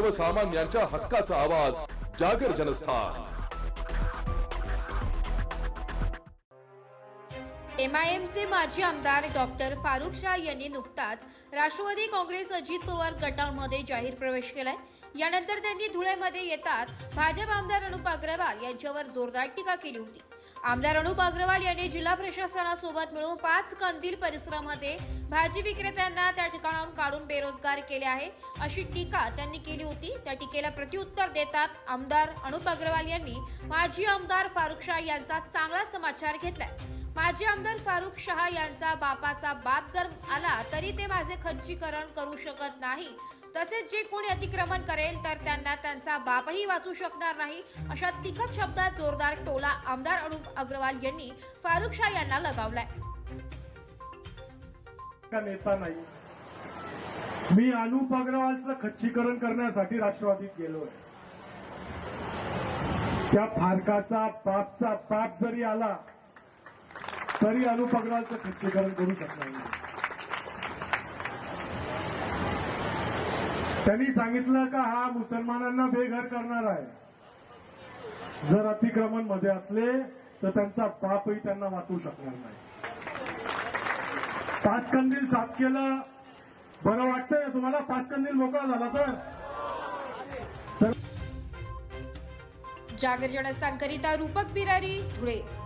सर्वसामान्यांच्या हक्काचा आवाज जागर जनस्थान. एमआयएमचे माजी आमदार डॉक्टर फारुख शाह यांनी नुकताच राष्ट्रवादी काँग्रेस अजित पवार गटामध्ये जाहीर प्रवेश केलाय. यानंतर त्यांनी धुळेमध्ये येतात भाजप आमदार अनुप अग्रवाल यांच्यावर जोरदार टीका केली होती. आमदार अनुप अग्रवाल यांनी जिल्हा प्रशासनासोबत मिळून पाच कंदील परिसरामध्ये भाजी विक्रेत्यांना त्या ठिकाणाहून काढून बेरोजगार केले आहे. अशी टीका त्यांनी केली होती. त्या टीकेला प्रत्युत्तर देतात आमदार अनुप अग्रवाल यांनी. माजी आमदार फारुख शाह यांचा चांगला समाचार घेतलाय. माजी आमदार फारुख शहा यांचा बापाचा बाप जर आला तरी ते माझे खच्चीकरण करू शकत नाही. तसेच जे कोणी अतिक्रमण करेल तर त्यांना त्यांचा बापही वाचू शकणार नाही. अशा तिखट शब्दात जोरदार टोला आमदार अनुप अग्रवाल यांनी फारुख शाह यांना लगावलाय. नेता नाही? मी अनुप अग्रवालचं खच्चीकरण करण्यासाठी राष्ट्रवादीत गेलोय. त्या फारकाचा पापचा पाप जरी आला तरी अनुप अग्रवालचं खच्चीकरण करू शकणार नाही. त्यांनी सांगितलं का हा मुसलमानांना बेघर करणार आहे. जर अतिक्रमणमध्ये असले तर त्यांचा पापही त्यांना वाचवू शकणार नाही. पाच कंदील साफ केलं. बरं वाटतंय तुम्हाला? पाच कंदील मोकळा झाला तर? तर जागर जनस्थानकरिता रूपक बिरारी धुळे.